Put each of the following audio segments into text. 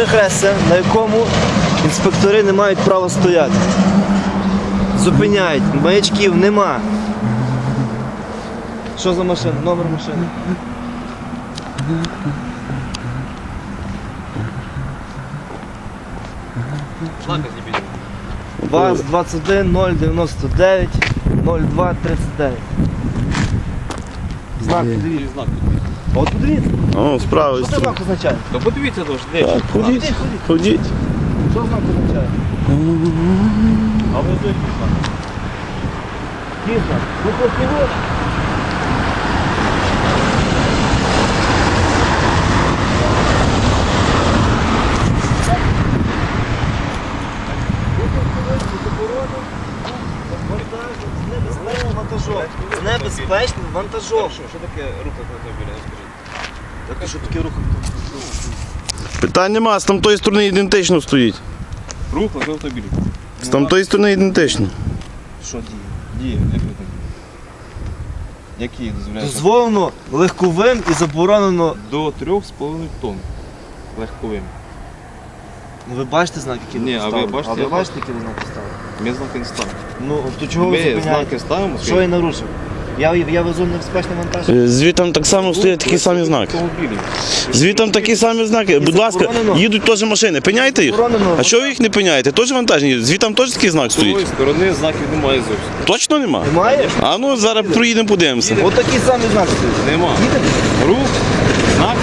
перехрестя, на якому інспектори не мають права стояти. Зупиняють, маячків нема. Що за машина? Номер машини. ВАЗ 21 099 02 39. Знак, подивіться. Знак. А От подивіться, О, справа. що це знак означає? Та подивіться тож, де? Так, ходіть, Ходіть. Що знак означає? А ви знак? Дійсно. Ну, хлопці, ви. Небезпечний вантажок. Небезпечний вантажок. Що, що таке рух автомобіля, розкажіть? Так, що таке рух? Питань нема, з тамтої сторони ідентично стоїть. Рух автомобіля. З тамтої сторони ідентично. Що діє? Діє, як ви? Які дозволяють? Дозволено легковим і заборонено. До 3,5 тонн. Легковим. Ну, Ви бачите знаки, які Ні, а ви поставили? бачите, А ви я бачите, які ви знаки ставили? Ми знаки не ставимо. Ну, то чого ви Ми зупиняєте? знаки ставимо, Що я нарушив? Я, я везу небезпечний вантаж. Е, так само стоять такі самі знаки. Звідти такі самі знаки. Будь ласка, заборонено. їдуть теж машини. Пиняйте їх. Заборонено. А що ви їх не пиняєте? Теж вантажні. Звідти теж такий знак З тої стоїть. сторони знаків немає зовсім. Точно нема? Немає? А ну зараз проїдемо, подивимося. От такий самий знак стоїть. Нема. Їдемо? Рух, знак.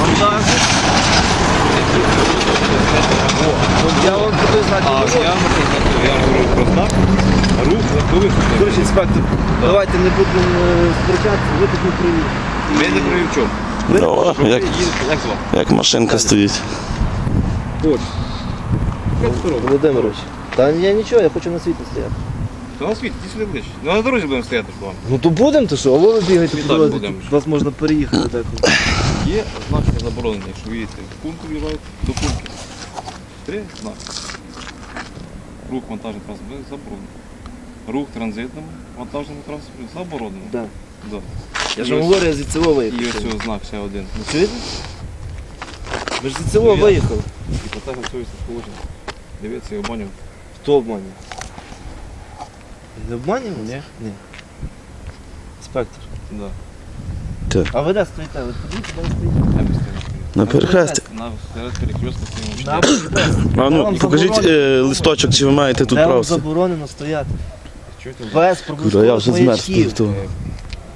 Я вам А не я, кажу. я говорю про знак. Рух легкових. Коротше, інспектор, давайте не будемо е, сперечатися, ви тут не привів. Ми не при в чому. Ви як, їдете, як звати? як машинка стоїть. Ось. Як. Володимирович, та я нічого, я хочу на світлі стояти. То на світ, іди сюди ближче. Ну на дорозі будемо стояти з вами. Ну то будемо, то що? А ви бігаєте по дорозі, тут вас можна переїхати деколи. Є знаки заборонені, якщо ви їдете з пункту в'їжджаєте до пункту. Три знаки. Рух вантажним транспортом заборонено. Рух транзитним вантажним транспортом заборонено. Да. Да. Я І ж вам говорю, я звідси І виїхав. ось цього знак ще один. Ну чуєте? Ви ж Ну, я- виїхали. І по так совісті положення. Дивіться і обманювати. Хто обманює? Не обманює? Ні. Ні. Інспектор. Да. А ви де стоїте? Ви подивіться, де ви стоїте? Я. На перехресті. На серед перекрестка стоїмо. На. А Де ну, вам покажіть заборонено? е, листочок, чи ви маєте тут Де вам право. заборонено стояти? Без Куди, я проблискових вже змерз маячків.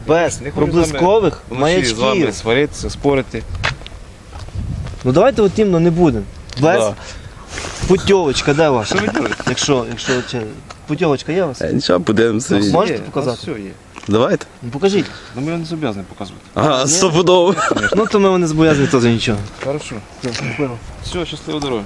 Без Не хочу проблискових Вночі з вами маячків. сваритися, спорити. Ну давайте от не будемо. Без Да. путьовочка, де ваша? Що ви робите? Якщо, якщо чи- путьовочка є у вас? Е, Нічого, подивимося. Ну, і- Можете Є, показати? у нас Все є. Давайте. Ну покажіть. Ну ми не зобов'язані показувати. Ага, стопудово. Ну то ми не зобов'язані теж нічого. Хорошо. Все, Все, щасливо дороги.